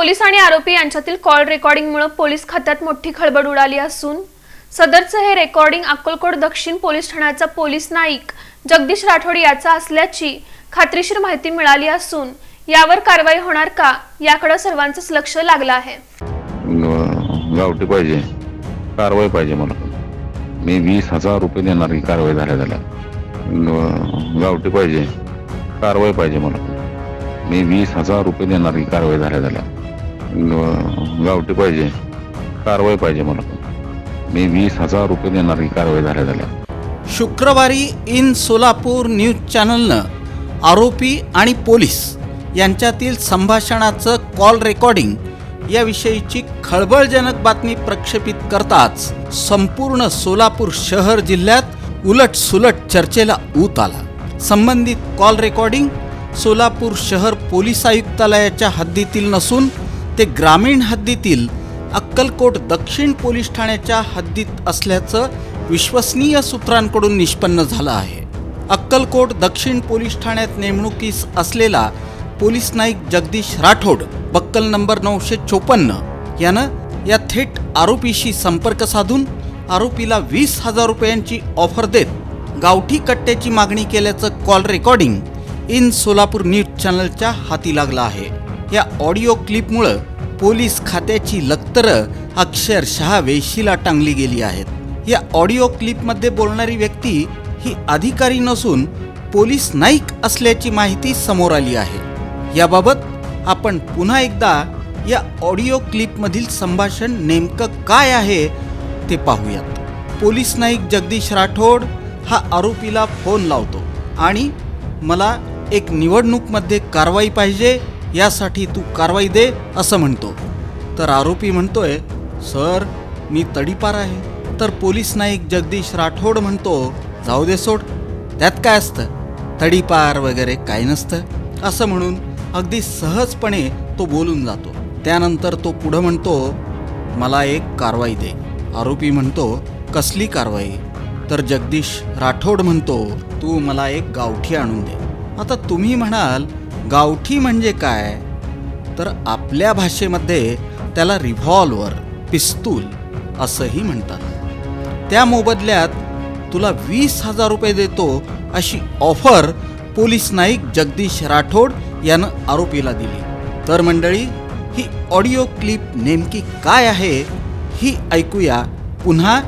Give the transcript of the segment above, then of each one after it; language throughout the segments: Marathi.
पोलीस आणि आरोपी यांच्यातील कॉल रेकॉर्डिंगमुळे पोलीस खात्यात मोठी खळबळ उडाली असून सदरचं हे रेकॉर्डिंग अक्कलकोट दक्षिण पोलीस ठाण्याचा पोलीस नाईक जगदीश राठोड याचा असल्याची खात्रीशीर माहिती मिळाली असून यावर कारवाई होणार का याकडे सर्वांचंच लक्ष लागलं आहे. गावठी पाहिजे. कारवाई पाहिजे मला. मी वीस हजार रुपये देणार ही कारवाई झाल्या झाल्या. गावठी पाहिजे. कारवाई पाहिजे मला. मी वीस हजार रुपये देणार ही कारवाई झाल्या झाल्या गावठी पाहिजे. कारवाई पाहिजे मला. मी वीस हजार रुपये देणार ही कारवाई झाल्या झाल्या शुक्रवारी इन सोलापूर न्यूज चॅनलनं आरोपी आणि पोलीस यांच्यातील संभाषणाचं कॉल रेकॉर्डिंग याविषयीची खळबळजनक बातमी प्रक्षेपित करताच संपूर्ण सोलापूर शहर जिल्ह्यात उलट सुलट चर्चेला ऊत आला. संबंधित कॉल रेकॉर्डिंग सोलापूर शहर पोलीस आयुक्तालयाच्या हद्दीतील नसून ते ग्रामीण हद्दीतील अक्कलकोट दक्षिण पोलीस ठाण्याच्या हद्दीत असल्याचं विश्वसनीय सूत्रांकडून निष्पन्न झालं आहे. अक्कलकोट दक्षिण पोलीस ठाण्यात नेमणुकीस असलेला police Naik Jagdish Rathod buckle number नऊशे चोपन्न यानं या थेट आरोपीशी संपर्क साधून आरोपीला वीस हजार रुपयांची ऑफर देत गावठी कट्ट्याची मागणी केल्याचं call recording in Solapur news चॅनलच्या हाती लागला आहे. या ऑडिओ क्लिपमुळं पोलीस खात्याची लक्तरं अक्षरशः वेशीला टांगली गेली आहेत. या ऑडिओ क्लिपमध्ये बोलणारी व्यक्ती ही अधिकारी नसून पोलीस नाईक असल्याची माहिती समोर आली आहे. याबाबत आपण पुन्हा एकदा या ऑडिओ क्लिपमधील संभाषण नेमकं काय आहे ते पाहूयात. पोलीस नाईक जगदीश राठोड हा आरोपीला फोन लावतो आणि मला एक निवडणूकमध्ये कारवाई पाहिजे यासाठी तू कारवाई दे असं म्हणतो. तर आरोपी म्हणतोय सर मी तडीपार आहे. तर पोलीस नाईक जगदीश राठोड म्हणतो जाऊ दे सोड त्यात काय असतं? तडीपार वगैरे काय नसतं असं म्हणून अगदी सहजपणे तो बोलून जातो. त्यानंतर तो पुढं म्हणतो मला एक कारवाई दे. आरोपी म्हणतो कसली कारवाई? तर जगदीश राठोड म्हणतो तू मला एक गावठी आणून दे. आता तुम्ही म्हणाल गावठी म्हणजे काय? तर आपल्या भाषेमध्ये त्याला रिव्हॉल्वर पिस्तूल असंही म्हणतात. त्या मोबदल्यात तुला वीस हजार रुपये देतो अशी ऑफर पोलीस नाईक जगदीश राठोड यानं आरोपीला दिली. तर मंडळी ही ऑडिओ क्लिप नेमकी काय आहे ही ऐकूया पुन्हा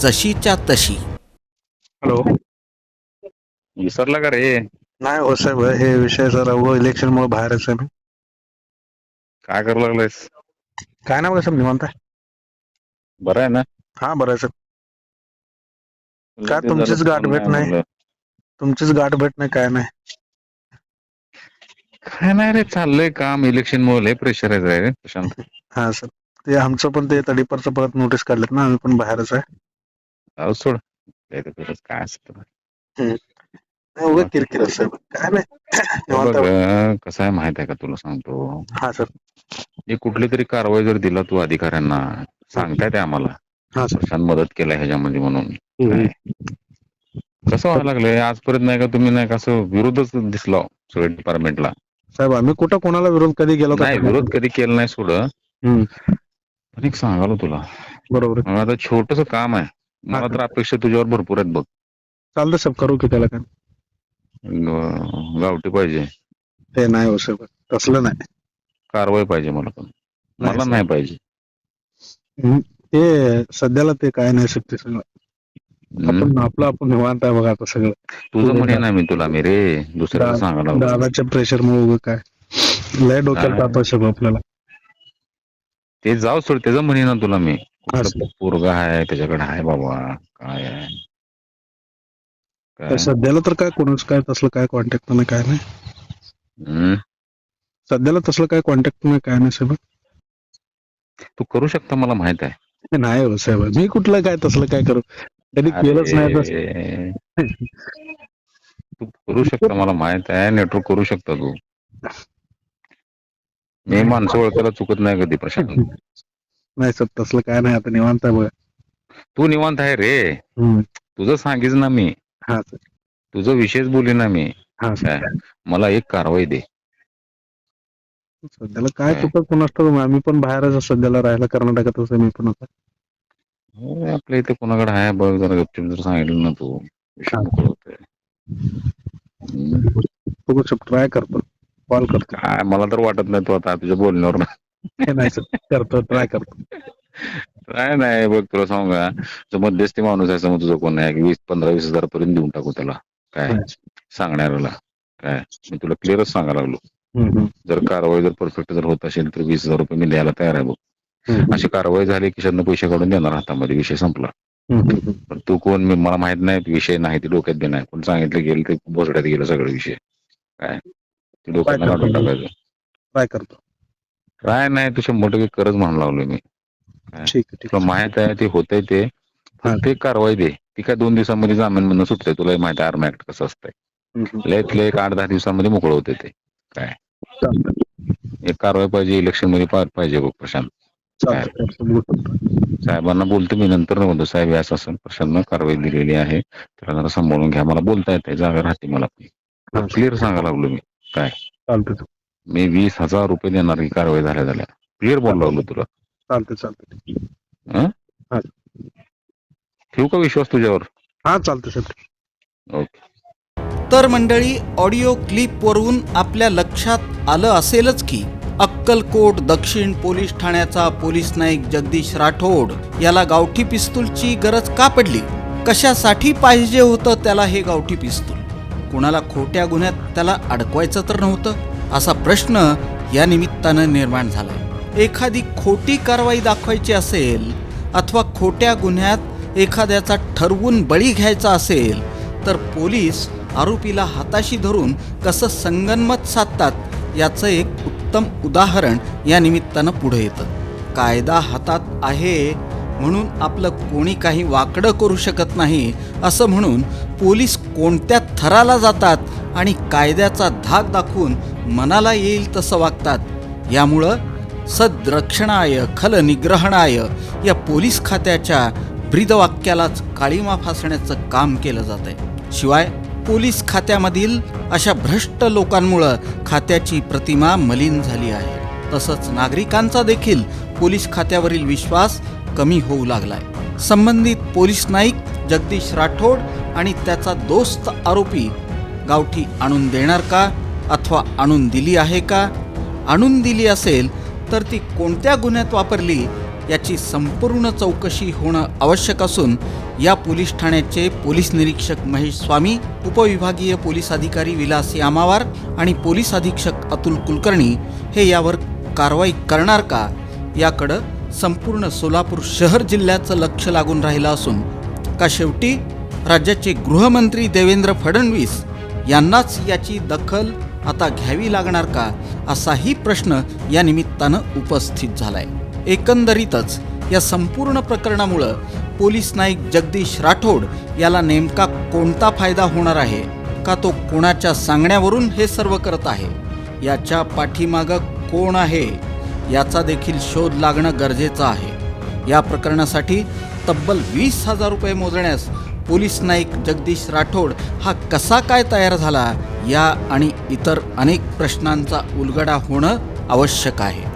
जशीच्या तशी. हॅलो. विसरला का रे? नाही हो साहेब हे विषय जरा इलेक्शन मुळे बाहेरच आहे मी काय करू लागलायस काय बघा साहेब निवांत आहे. बरं आहे ना? हा बरं आहे साहेब. काय तुमचीच गाठ भेट नाही? तुमचीच गाठ भेट नाही काय नाही. काय नाही रे चाललंय काम इलेक्शन मुळे प्रेशर आहे रे प्रशांत. हा सर ते आमचं पण ते तडीपरचं परत नोटीस काढलेत ना आम्ही पण बाहेरच आहे. जाऊ सोड. काय ते करत काय असतं? नाही, उगाच किरकिर काय नाही. निवांत बघ आहे. कसं आहे माहीत आहे का तुला सांगतो? हा सर. हे कुठली तरी कारवाई जर दिला तू अधिकाऱ्यांना सांगताय ते आम्हाला. हा सर. प्रशांत मदत केलाय ह्याच्यामध्ये म्हणून. हम्म. कसं व्हायला लागलंय? आजपर्यंत नाही का तुम्ही नाही का असं विरोधच दिसला सगळ्या डिपार्टमेंटला साहेब आम्ही कुठं कोणाला विरोध कधी गेलो का नाही विरोध कधी केला नाही सोड. हम्म. पण एक सांगालो तुला. बरोबर आहे. मला आता छोटस काम आहे. मला तर अपेक्षा तुझ्यावर भरपूर आहेत बघ. चालतं साहेब. करू की त्याला काय. ग- गावठी पाहिजे. ते नाही हो साहेब तसलं नाही. कारवाई पाहिजे मला पण. मला. नाही पाहिजे. ते सध्याला ते काय नाही शकते सगळं. हम्म? आपण आपलं आपण निवांत आहे बघा आता सगळं. तुझं म्हणे ना मी तुला मी रे दुसऱ्याला दा- सांगायला लागलो. दादाच्या प्रेशर मुळे काय. लय? ताप आहे सगळं आपल्याला. ते जाऊ सोड त्याचं म्हणे ना तुला मी. पोरगा आहे त्याच्याकडे आहे बाबा काय आहे? काय? सध्याला तर काय कोणाच काय तसलं काय कॉन्टॅक्ट नाही काय नाही. हम्म? सध्याला तसलं काय कॉन्टॅक्ट नाही काय नाही साहेब. तू करू शकता मला माहीत आहे. ते नाही हो साहेब मी कुठलं काय तसलं काय करू? कधी केलंच नाही तसं. अरे, तू करू शकता मला माहीत आहे नेटवर्क करू शकता तू. मी माणसं ओळखायला चुकत नाही कधी प्रशांत. नाही सर तसलं काय नाही आता निवांत आहे बघा. तू निवांत आहे रे. हम्म. तुझं सांगीच ना मी. हा सर तुझं विशेष बोली ना मी. हा सर. काय मला एक कारवाई दे. सध्याला काय काय? चुकत कोणास ठाऊक आम्ही पण बाहेरच आहे सध्याला राहायला कर्नाटकातच आहे मी पण आता. हो, आपल्या इथे कोणाकडे आहे? बघ जरा गपचिप जर सांगितलं ना तू. विषय. मोकळं होतंय. हम्म. बघू शकतो ट्राय करतो कॉल करतो काय मला तर वाटत नाही तू आता तुझ्या बोलण्यावर. हे नाही सर. करतो ट्राय करतो. काय नाही बघ तुला सांगू का? जो मध्यस्थी माणूस आहे समज तुझं कोण आहे वीस पंधरा वीस हजार पर्यंत देऊन टाकू त्याला. काय? सांगणाऱ्याला. काय? मी तुला क्लिअरच सांगायला लागलो. जर कारवाई जर परफेक्ट जर होत असेल तर वीस हजार रुपये मी द्यायला तयार आहे बघ. अशी कारवाई झाली की शातनं पैसे काढून देणार हातामध्ये विषय संपला. पण तू कोण? मी मला माहीत नाही विषय नाही ते डोक्यात बी नाही. कोण सांगितलं गेलं ते बोसड्यात गेलं सगळं विषय. काय? ते डोक्यात काय काढून? टाकायचं. ट्राय करतो? काय नाही तू शंभर टक्के करच म्हणून लावलोय मी. तुला माहीत आहे ते होतंय ते. फक्त एक कारवाई दे. ती काय दोन दिवसामध्ये जामीन म्हणून सुटते तुला माहीत आहे आर्म ऍक्ट कसं असतंय. लयत लय एक आठ दहा दिवसामध्ये मोकळं होते ते. चालतंय. एक कारवाई पाहिजे इलेक्शनमध्ये पार पाहिजे बघ प्रशांत. साहेबांना बोलतो मी नंतर म्हणतो साहेब हे असं प्रशांतनं कारवाई दिलेली आहे. त्याला जरा सांभाळून घ्या. मला बोलता येते जागा राहते मला क्लिअर सांगायला लागलो मी. चालतंय मी वीस हजार रुपये देणार ही कारवाई झाल्या झाल्या. क्लिअर बोललो लागलो तुला. चालतंय चालतंय. हा. ठेवू का विश्वास तुझ्यावर? हा चालतंय सर ओके. तर मंडळी ऑडिओ क्लिपवरून आपल्या लक्षात आलं असेलच की अक्कलकोट दक्षिण पोलीस ठाण्याचा पोलीस नाईक जगदीश राठोड याला गावठी पिस्तूलची गरज का पडली? कशासाठी पाहिजे होतं त्याला हे गावठी पिस्तूल? कुणाला खोट्या गुन्ह्यात त्याला अडकवायचं तर नव्हतं? असा प्रश्न या निमित्तानं निर्माण झाला. एखादी खोटी कारवाई दाखवायची असेल अथवा खोट्या गुन्ह्यात एखाद्याचा ठरवून बळी घ्यायचा असेल तर पोलीस आरोपीला हाताशी धरून कसं संगनमत साधतात याचं एक उत्तम उदाहरण या निमित्तानं पुढे येतं. कायदा हातात आहे म्हणून आपलं कोणी काही वाकडं करू शकत नाही असं म्हणून पोलीस कोणत्या थराला जातात आणि कायद्याचा धाक दाखवून मनाला येईल तसं वागतात. यामुळं सद्रक्षणाय खल निग्रहणाय या पोलीस खात्याच्या ब्रीदवाक्यालाच काळीमा फासण्याचं काम केलं जात आहे शिवाय पोलीस खात्यामधील अशा भ्रष्ट लोकांमुळं खात्याची प्रतिमा मलिन झाली आहे. तसंच नागरिकांचा देखील पोलीस खात्यावरील विश्वास कमी होऊ लागलाय. संबंधित पोलीस नाईक जगदीश राठोड आणि त्याचा दोस्त आरोपी गावठी आणून देणार का? अथवा आणून दिली आहे का? आणून दिली असेल तर ती कोणत्या गुन्ह्यात वापरली याची संपूर्ण चौकशी होणं आवश्यक असून या पोलीस ठाण्याचे पोलीस निरीक्षक महेश स्वामी उपविभागीय पोलीस अधिकारी विलास यामावार आणि पोलीस अधीक्षक अतुल कुलकर्णी हे यावर कारवाई करणार का? याकडं संपूर्ण सोलापूर शहर जिल्ह्याचं लक्ष लागून राहिलं असून का शेवटी राज्याचे गृहमंत्री देवेंद्र फडणवीस यांनाच याची दखल आता घ्यावी लागणार का असाही प्रश्न या निमित्तानं उपस्थित झालाय. एकंदरीतच या संपूर्ण प्रकरणामुळं पोलीस नाईक जगदीश राठोड याला नेमका कोणता फायदा होणार आहे का तो कोणाच्या सांगण्यावरून हे सर्व करत आहे? याच्या पाठीमागं कोण आहे? याचा देखील शोध लागणं गरजेचं आहे. या प्रकरणासाठी तब्बल वीस हजार रुपये मोजण्यास पोलीस नाईक जगदीश राठोड हा कसा काय तयार झाला या आणि इतर अनेक प्रश्नांचा उलगडा होणं आवश्यक आहे.